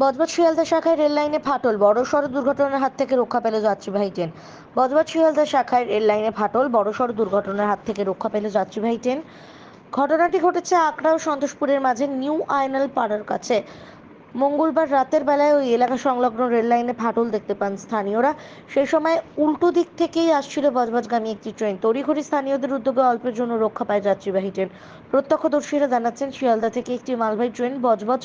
বজবজ শিয়ালদা শাখায় রেল লাইনে ফাটল বড়সড় দুর্ঘটনার হাত থেকে রক্ষা পেল যাত্রীবাহী ট্রেন। বজবজ শিয়ালদা শাখায় রেল লাইনে ফাটল বড়সড় দুর্ঘটনার হাত থেকে রক্ষা পেল যাত্রীবাহী ট্রেন। ঘটনাটি ঘটেছে আকড়া ও সন্তোষপুরের মাঝে নিউ আইনাল পাড়ার কাছে। মঙ্গলবার রাতের বেলায় ওই এলাকা সংলগ্ন রেল লাইনে ফাটল দেখতে পান স্থানীয়রা। সেই সময় উল্টো দিক থেকেই আসছিল বজবজগামী একটি ট্রেন। তড়িঘড়ি স্থানীয়দের উদ্যোগে অল্পের জন্য রক্ষা পায় যাত্রীবাহী ট্রেন। প্রত্যক্ষদর্শীরা জানাচ্ছেন, শিয়ালদা থেকে একটি মালবাহী ট্রেন বজবজ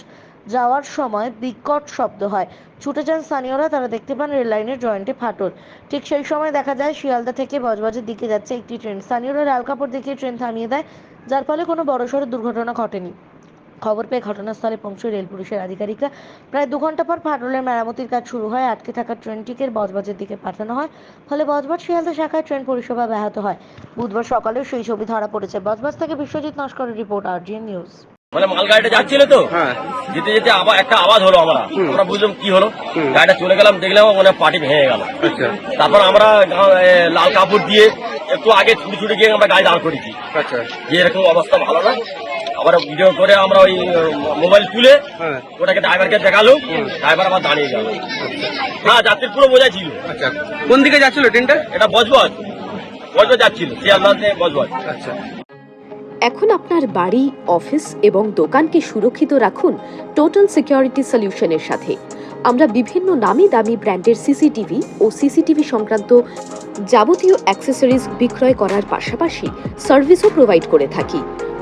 যাওয়ার সময় বিকট শব্দ হয়। ছুটে যান স্থানীয়রা, তারা দেখতে পান রেল লাইনের জয়েন্টে ফাটল। ঠিক সেই সময় দেখা যায়, শিয়ালদা থেকে বজবজের দিকে যাচ্ছে একটি ট্রেন। স্থানীয়রা লাল কাপড় দেখিয়ে ট্রেন থামিয়ে দেয়, যার ফলে কোনো বড়সড় দুর্ঘটনা ঘটেনি। খবর পেয়ে ঘটনাস্থলে পৌঁছে রেল পুলিশের আধিকারিকরা। প্রায় দু ঘণ্টা পর ফাটলের মেরামতির কাজ শুরু হয়। আটকে থাকা ট্রেনটিকে বজবজের দিকে পাঠানো হয়। ফলে বজবজ শিয়ালদা শাখায় ট্রেন পরিষেবা ব্যাহত হয়। বুধবার সকালে সেই ছবি ধরা পড়েছে। বজবজ থেকে বিশ্বজিৎ নস্করের রিপোর্ট আরজিএন নিউজ। মানে মাল গাড়িটা যাচ্ছিল তো। হ্যাঁ। যেতে যেতে আবার একটা আওয়াজ হলো আমরা। আমরা বুঝলাম কি হলো। গাড়িটা চলে গেলাম দেখলাম মানে পাটি ভেঙে গেল। আচ্ছা। তারপর আমরা লাল কাপড় দিয়ে একটু আগে ছুটি ছুটি গিয়ে আমরা গাড়ি দাঁড় করেছি আচ্ছা। যে এরকম অবস্থা ভালো না। আবার ভিডিও করে আমরা ওই মোবাইল তুলে হ্যাঁ। ওটাকে ড্রাইভারকে দেখাল ড্রাইভার আবার দাঁড়িয়ে গেল। হ্যাঁ যাত্রীর পুরো বোঝা ছিল। আচ্ছা কোন দিকে যাচ্ছিল ট্রেনটা? এটা বজবজ। বজবজ যাচ্ছিল শিয়ালদাতে বজবজ। আচ্ছা। এখন আপনার বাড়ি অফিস এবং দোকানকে সুরক্ষিত রাখুন টোটাল সিকিউরিটি সলিউশনের সাথে। আমরা বিভিন্ন নামি দামি ব্র্যান্ডের সিসিটিভি ও সিসিটিভি সংক্রান্ত যাবতীয় অ্যাক্সেসরিজ বিক্রয় করার পাশাপাশি সার্ভিসও প্রোভাইড করে থাকি।